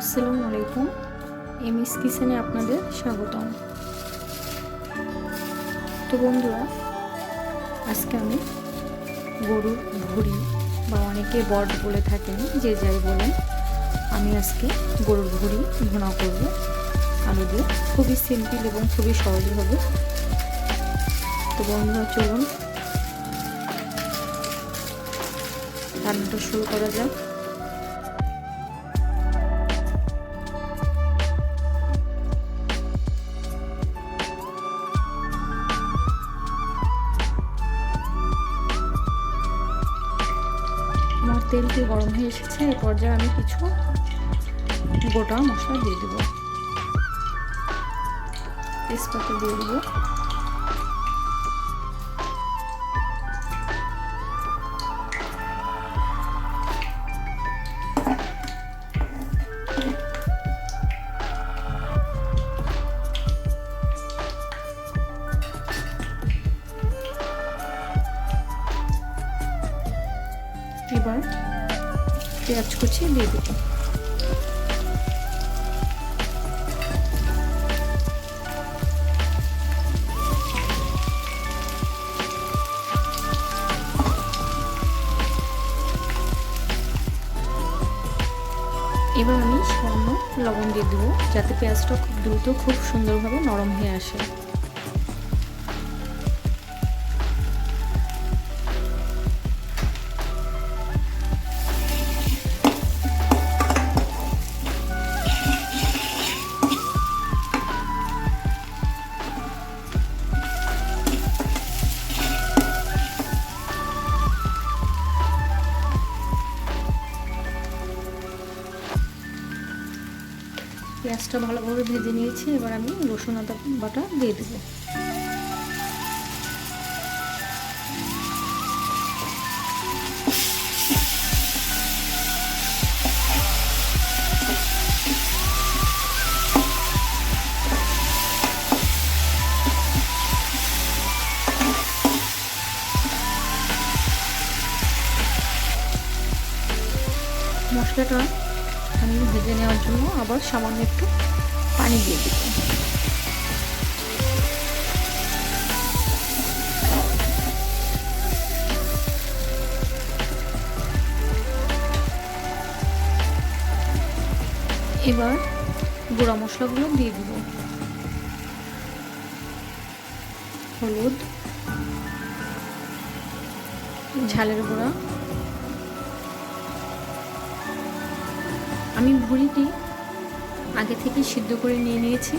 আসসালামু আলাইকুম। এমএস কিচেনে আপনাদের স্বাগতম। তো বন্ধুরা, আজকে আমি গরুর ভুড়ি বা অনেকে বট বলে থাকেন, যে যাই বলেন, আমি আজকে গরুর ভুড়ি ভুনা করব। আলু দিয়ে খুবই সিম্পল এবং খুবই সহজ হবে। তো বন্ধুরা, চলুন। রান্নাটা শুরু করা যাক। তেলটি গরম হয়ে এসেছে এই পর্যায়ে আমি কিছু গোটা মশলা দিয়ে দেবো। তেজপাতা দিয়ে দেবো। এবার পেঁয়াজ কুচি দিয়ে দেবো। এবার আমি সামান্য লবণ দিয়ে দেবো, যাতে পেঁয়াজটা খুব দ্রুত খুব সুন্দরভাবে নরম হয়ে আসে। পেঁয়াজটা ভালোভাবে ভেজে নিয়েছি এবার আমি রসুন আদা বাটা দিয়ে দেবো। মশলাটা আমি ভেজে নেওয়ার জন্য আবার সামান্য একটু পানি দিয়ে দিব। এবার গুঁড়া মশলাগুলো দিয়ে দিব। হলুদ, ঝালের গুঁড়া আমি ভুড়িটি আগে থেকে সিদ্ধ করে নিয়ে নিয়েছি।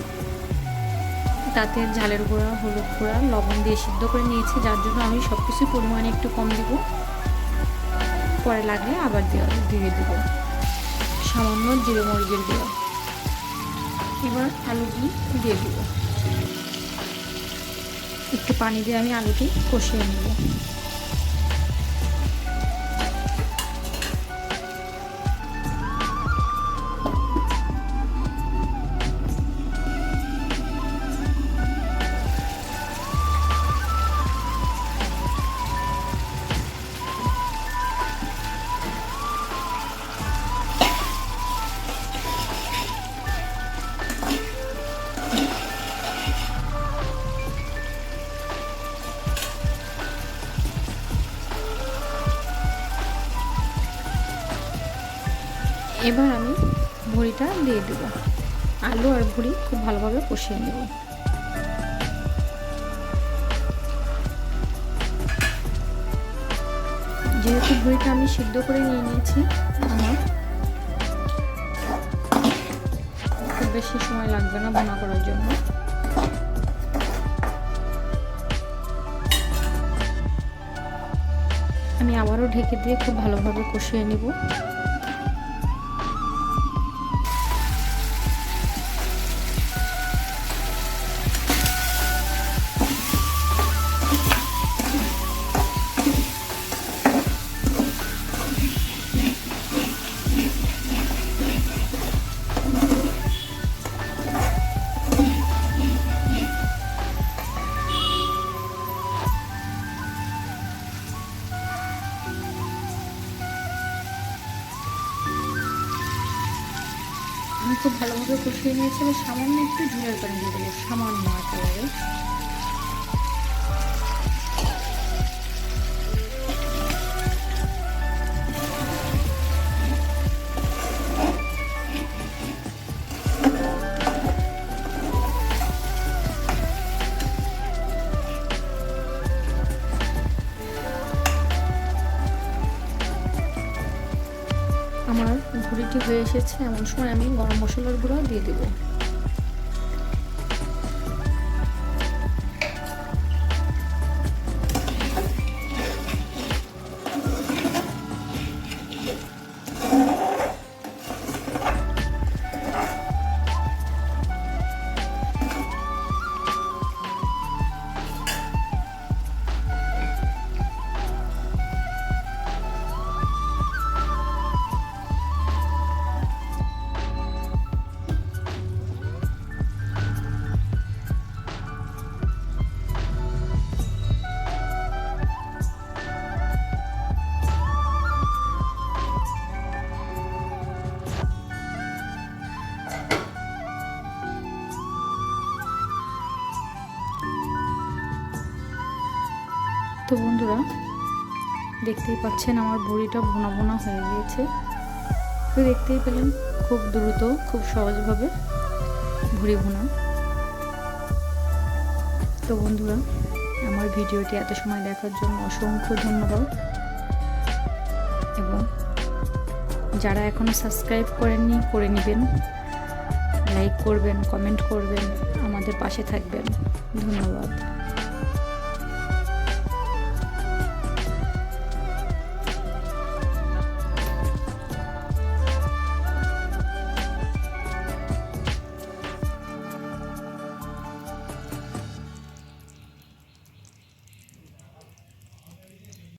তাতে ঝালের গুঁড়া, হলুদ গুঁড়া, লবণ দিয়ে সিদ্ধ করে নিয়েছি। যার জন্য আমি সব কিছু পরিমাণে একটু কম দেব। পরে লাগলে আবার দিয়ে দেবো। সামান্য জিরে মরিচের গুঁড়ো। এবার আলুটি দিয়ে দেব। একটু পানি দিয়ে আমি আলুটি কষিয়ে নেব। এবার আমি ভুড়িটা দিয়ে দেব। আলু আর ভুড়ি খুব ভালোভাবে কষিয়ে নেব। যেহেতু ভুড়িটা আমি সিদ্ধ করে নিয়ে নিয়েছি, আমার খুব বেশি সময় লাগবে না বোনা করার জন্য। আমি আবারও ঢেকে দিয়ে খুব ভালোভাবে কষিয়ে নেব। আমি খুব ভালোভাবে কষিয়ে নিয়েছি সামান্য একটু ঝুলের পানি দিয়ে দেবো সামান্য একেবারে। ঘুড়িটি হয়ে এসেছে এমন সময় আমি গরম মশলার গুঁড়ো দিয়ে দেবো। তো বন্ধুরা, দেখতেই পাচ্ছেন আমার বড়িটা ভোনা ভোনা হয়ে গিয়েছে। তো দেখতেই পেলেন, খুব দ্রুত, খুব সহজভাবে ভুড়ি ভোনা। তো বন্ধুরা, আমার ভিডিওটি এত সময় দেখার জন্য অসংখ্য ধন্যবাদ। এবং যারা এখনও সাবস্ক্রাইব করেননি, করে নেবেন। লাইক করবেন, কমেন্ট করবেন, আমাদের পাশে থাকবেন। ধন্যবাদ।